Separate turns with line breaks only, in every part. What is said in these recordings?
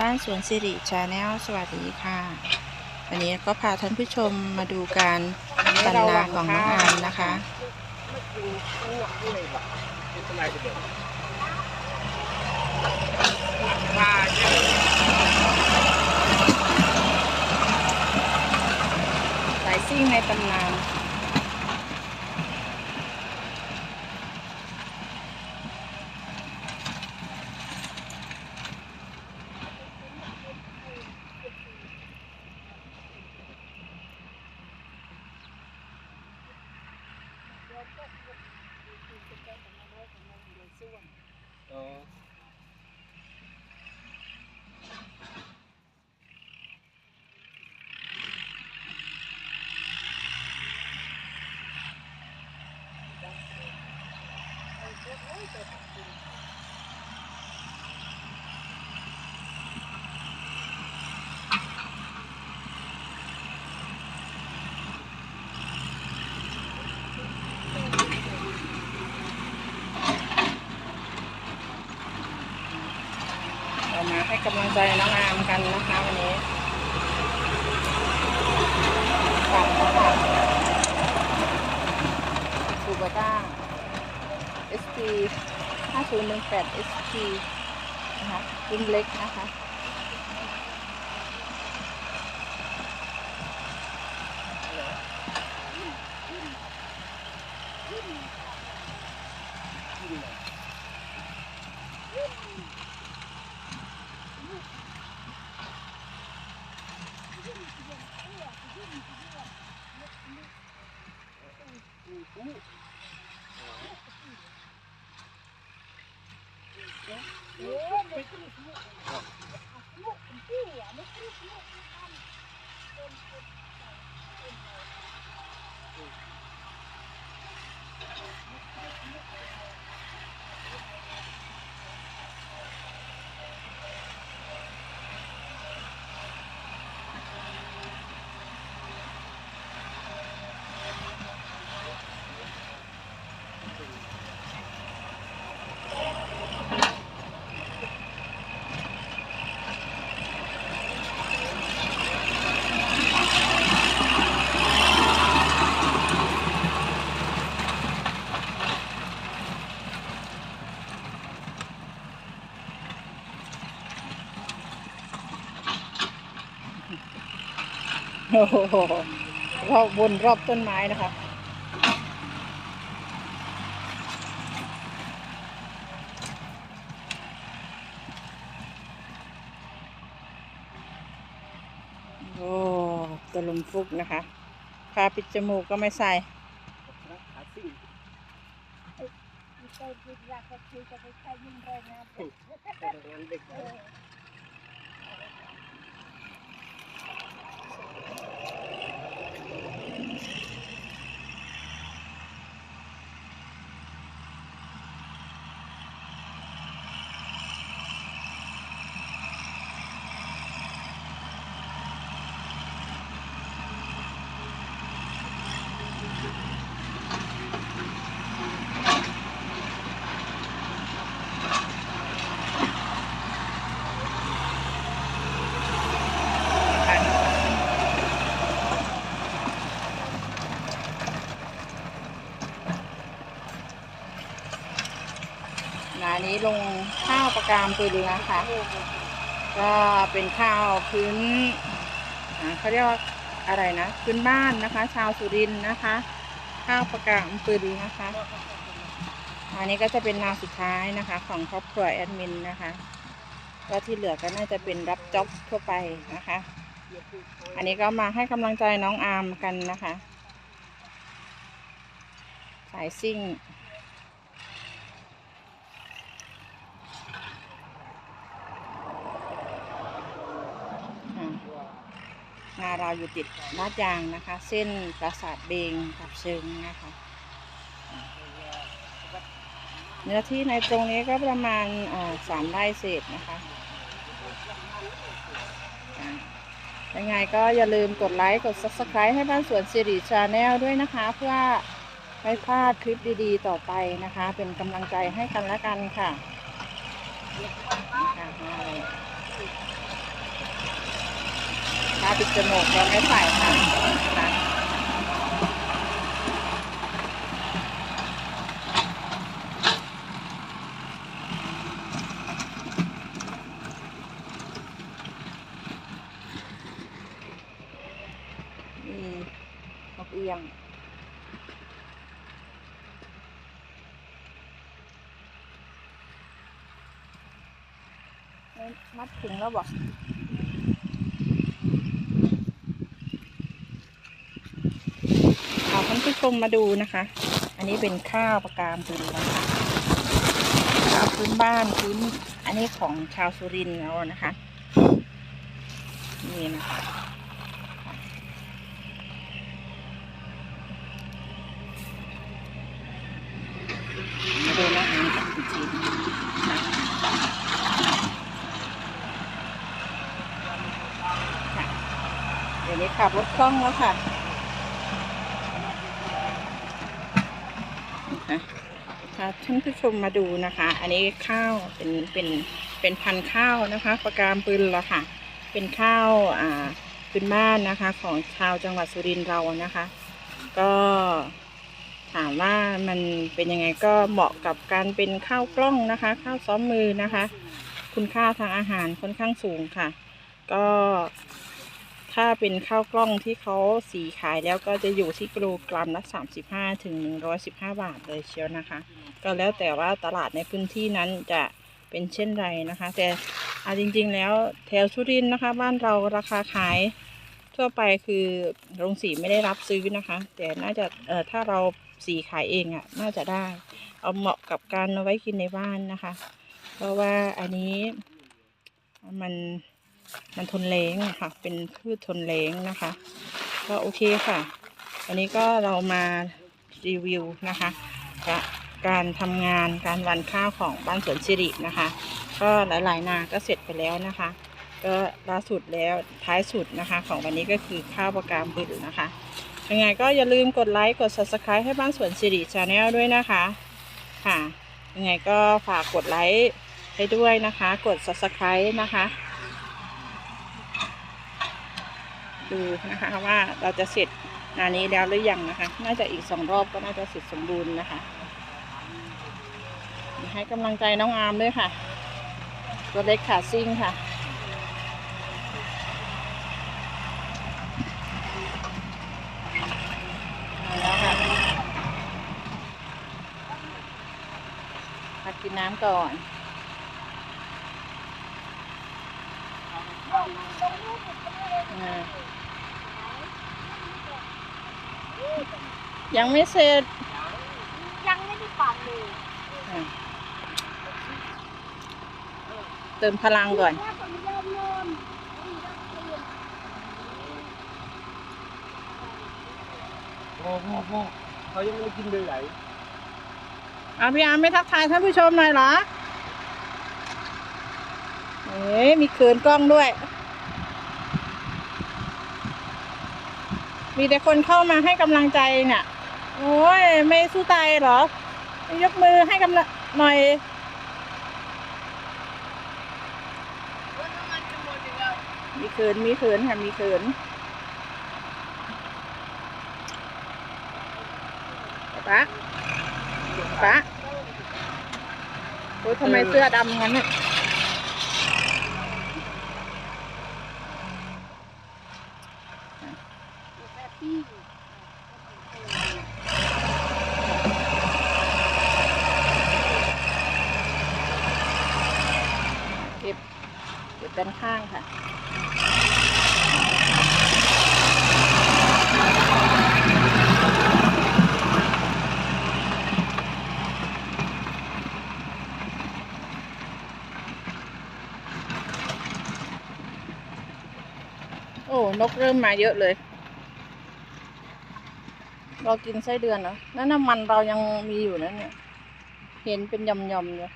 บ้านสวนสิริชาแนลสวัสดีค่ะวันนี้ก็พาท่านผู้ชมมาดูการบรรนาของน้องอามนะคะสายซิ่งในตำนาน กำลังใจน้องอามกันนะคะวันนี้ฝั่งนะคะซูบาต้า SP 5018 SP นะคะรุ่นเล็กนะคะ อ้โหรอบวนรอบต้นไม้นะคะ โอ้ตัวลมฟุกนะคะผ้าปิดจมูกก็ไม่ใส่ กามปืนนะคะ ก็เป็นข้าวพื้นเขาเรียกว่าอะไรนะพื้นบ้านนะคะ ชาวสุรินนะคะ ข้าวประกามปืนนะคะ อันนี้ก็จะเป็นนาสุดท้ายนะคะ ของครอบครัวแอดมินนะคะก็ที่เหลือก็น่าจะเป็นรับจ็อบทั่วไปนะคะ อันนี้ก็มาให้กำลังใจน้องอาร์มกันนะคะ สายซิ่งางาเราอยู่ติดลาดยางนะคะ เส้นปราสาทเบงกับเชิงนะคะ เนื้อที่ในตรงนี้ก็ประมาณสามไร่เศษนะคะยังไงก็อย่าลืมกดไลค์กด subscribe ให้บ้านสวนสิริชาแนลด้วยนะคะ เพื่อไม่พลาดคลิปดีๆ ต่อไปนะคะ เป็นกำลังใจให้กันและกันค่ะค่ะ ปิดจมูกเราไม่ใส่ค่ะนะคะนี่นกเอียงมัดถึงแล้วบอกเอาท่านผู้ช มมาดูนะคะ อันนี้เป็นข้าวประกามพื้นนะคะข้าวพื้นบ้านพื้น อันนี้ของชาวสุรินทร์เรานะคะ นี่นะคะมาดูนะอันนี้กับคุณจีนเดี๋ยวนี้ขับรถคล่องแล้วค่ะพา ท่านผู้ชมมาดูนะคะ อันนี้ข้าวเป็นเป็นเป็นพันข้าวนะคะประกามปืนละค่ะ เป็นข้าวอ่าพื้นบ้านนะคะของชาวจังหวัดสุรินทร์เรานะคะ ก็ถามว่ามันเป็นยังไงก็เหมาะกับการเป็นข้าวกล้องนะคะ ข้าวซ้อมมือนะคะ คุณค่าทางอาหารค่อนข้างสูงค่ะ ก็ ถ้าเป็นข้าวกล้องที่เขาสีขายแล้วก็จะอยู่ที่กิโลกรัมละ 35ถึง115 บาทเลยเชียวนะคะ ก็แล้วแต่ว่าตลาดในพื้นที่นั้นจะเป็นเช่นไรนะคะ แต่อาจริงๆแล้วแถวสุรินนะคะ บ้านเราราคาขายทั่วไปคือโรงสีไม่ได้รับซื้อนะคะ แต่น่าจะเอ่อถ้าเราสีขายเองอะ่ะน่าจะได้ เอาเหมาะกับการเอาไว้กินในบ้านนะคะ เพราะว่าอันนี้มัน มันทนแรงค่ะ เป็นพืชทนแรงนะคะ ก็โอเคค่ะ วันนี้ก็เรามารีวิวนะคะกะการทำงานการวันข้าวของบ้านสวนสิรินะคะ ก็หลายๆนาก็เสร็จไปแล้วนะคะ ก็ล่าสุดแล้วท้ายสุดนะคะ ของวันนี้ก็คือข้าวประกามบึนนะคะยังไงก็อย่าลืมกดไลค์กด subscribe ให้บ้านสวนสิริชาแนลด้วยนะคะค่ะยังไงก็ฝากกดไลค์ให้ด้วยนะคะ กด subscribe นะคะ ดูนะคะว่าเราจะเสร็จนานนี้แล้วหรือยังนะคะ น่าจะอีกสองรอบก็น่าจะเสร็จสมบูรณ์นะคะ ให้กำลังใจน้องอาร์มด้วยค่ะ ตัวเล็กขาซิ่งค่ะแล้วค่ะพักกินน้ำก่อนอ่า ยังไม่เสร็จ
ยังไม่ได้ปั่นเลย
อะเติมพลังก่อน
แม่ผมเริ่มเริ่ม
พ่อพ่อพ่อเขายังไม่ได้กินเลยไหล
เอาพี่อาร์มไม่ทักทายท่านผู้ชมหน่อยเหรอ เอ้ยมีเขินกล้องด้วย มีแต่คนเข้ามาให้กำลังใจเนี่ย โอ้ย ไม่สู้ตายเหรอ ยกมือให้กำลังหน่อยมีเขิน มีเขินค่ะ มีเขินป๊าป๊าโอ้ยทำไมเสื้อดำงั้นเนี่ย
แบบพี่
เก็บ เก็บด้านข้างค่ะ โอ้ นกเริ่มมาเยอะเลย เรากินไส้เดือนเหรอนั่นน้ำมันเรายังมีอยู่นะเนี่ย เห็นเป็นยำๆเลย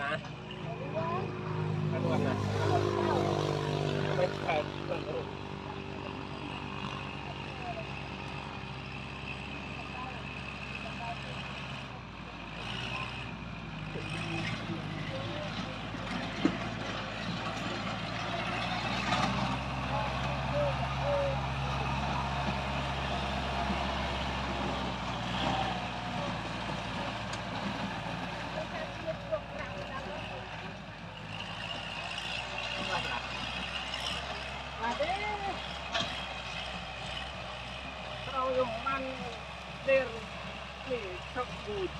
นะกระดวนนะไม่ใช่ต้นกระดูก มันเดินนี่ชอบบูด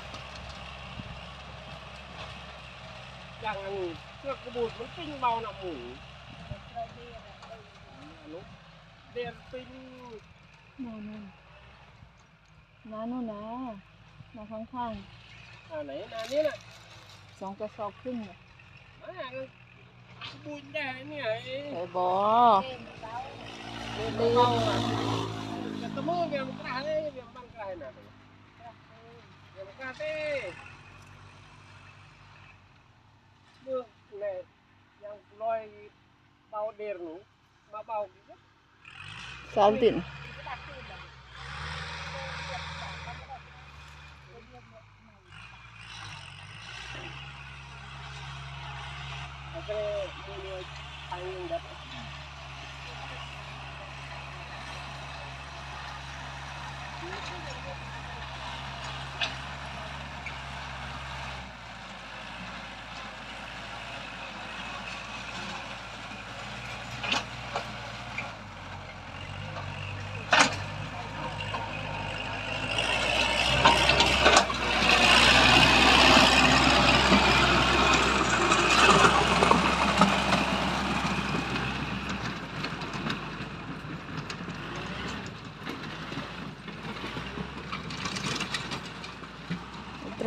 อย่างนั้นเสื้อกระบูดมันปิ้งเบาหนักหมูนุเดินปิ้ง
นู่นนู่นน้านู่นนะมาข้าง
อ่าไหนนานี้น่ะ
ๆสองกระสอบครึ่งน่ะ
อ่าบูดได้เนี่ยไอ้
ไอ้บอ
เดินเบาอะ แต่ตะมือเบี่ยมกระไรเบี่ยมบังกระไรน่ะเบี่ยมกระเต้เมื่อเนี่ยยังลอยเบาเดินหนูมาเบา
สาม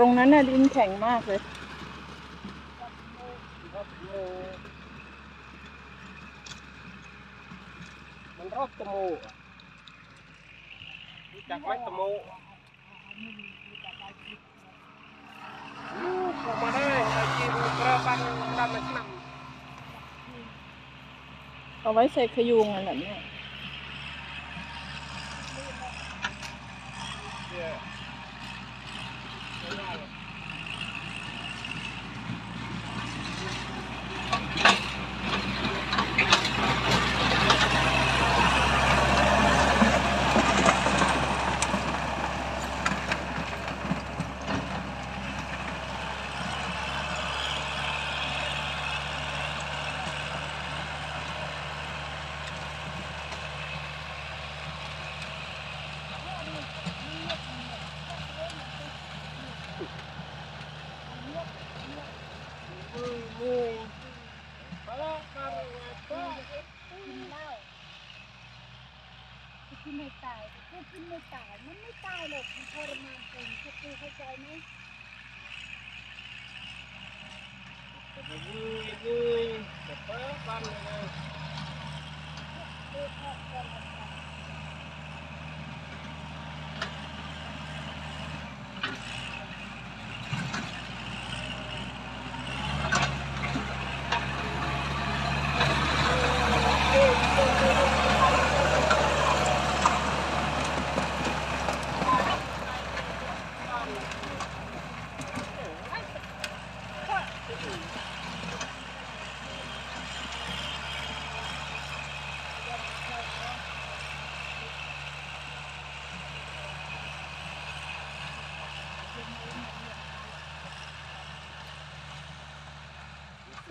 ติน
Tapi ini tanggung dapat.
Dạ, ตรงนั้นน่ะดินแข็งมากเลย
มันรอบตะโมรู้จักไหมตะโมปลูกมาได้ไอ้กินกระปันดำมันน
เอาไว้ใส่ขยุงอะไรเนี่ยำ
เนี่ ไม่ กิน
เหล้ากินไม่ตายกูกินไม่ตาย มันไม่ตายหรอก มันทรมานคนเข้าใจเข้าใจไหม
จะไปมือ มือจะเป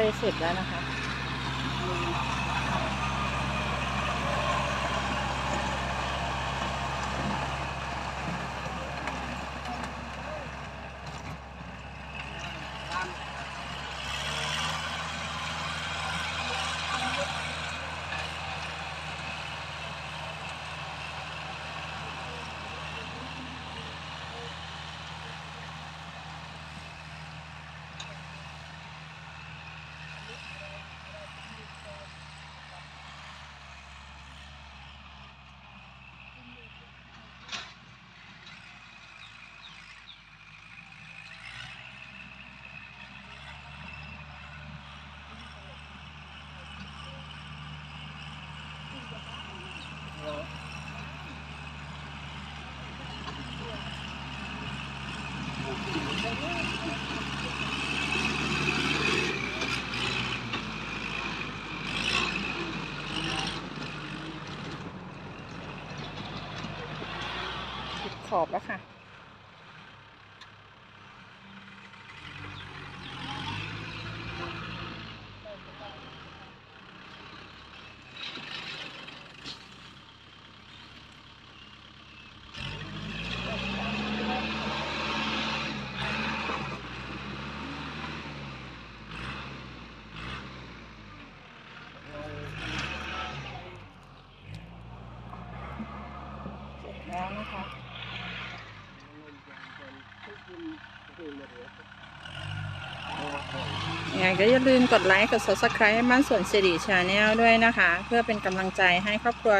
อะไรครับแค่นี้
ไอ้เสร็จแล้วนะคะ
เข
อบแล้วค่ะ เสร็จแล้วนะคะ ยังไง ก็อย่าลืมกดไลค์กด subscribe ให้บ้านสวนสิริชาแนลด้วยนะคะ เพื่อเป็นกำลังใจให้ครอบครัว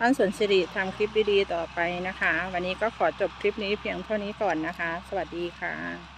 บ้านสวนสิริทำคลิปดีๆต่อไปนะคะ วันนี้ก็ขอจบคลิปนี้เพียงเท่านี้ก่อนนะคะ สวัสดีค่ะ